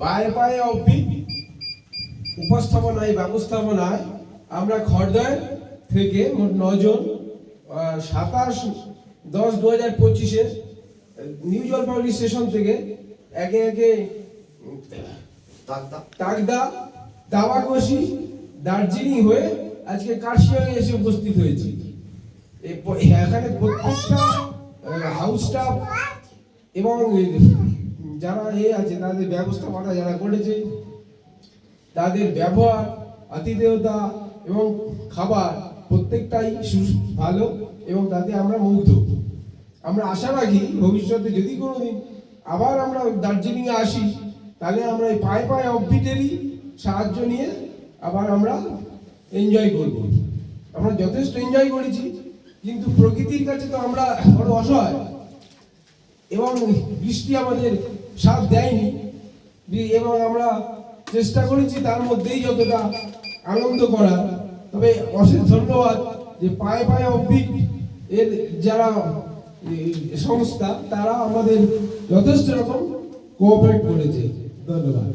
পায়ে পায়ে অব্দি উপস্থাপনায় ব্যবস্থাপনায় আমরা খড়দয় থেকে মোট নজন সাতাশ দশ দু হাজার পঁচিশে নিউ জলপাইগুড়ি স্টেশন থেকে একে একে তাগদা। দাওয়াকশি দার্জিলিং হয়ে আজকে কার্শিয়াংয়ে এসে উপস্থিত হয়েছি। এখানে প্রত্যেকটা হাউস স্টাফ এবং যারা এ আছে, তাদের ব্যবস্থাপনা যারা করেছে, তাদের ব্যবহার, আতিথেয়তা এবং খাবার প্রত্যেকটাই ভালো এবং তাতে আমরা মুগ্ধ। আমরা আশা রাখি ভবিষ্যতে যদি কোনোদিন আবার আমরা দার্জিলিংয়ে আসি, তাহলে আমরা এই পায়ে পায়ে অফবিটেরই সাহায্য নিয়ে আবার আমরা এনজয় করব। আমরা যথেষ্ট এনজয় করেছি, কিন্তু প্রকৃতির কাছে তো আমরা বড় অসহায়। এবং বৃষ্টি আমাদের সাথ দেয়নি। এবং আমরা চেষ্টা করেছি তার মধ্যেই যতটা আনন্দ করা তবে অশেষ ধন্যবাদ যে পায়ে পায়ে অব্দি এর যারা সংস্থা, তারা আমাদের যথেষ্ট রকম কোঅপারেট করেছে। ধন্যবাদ।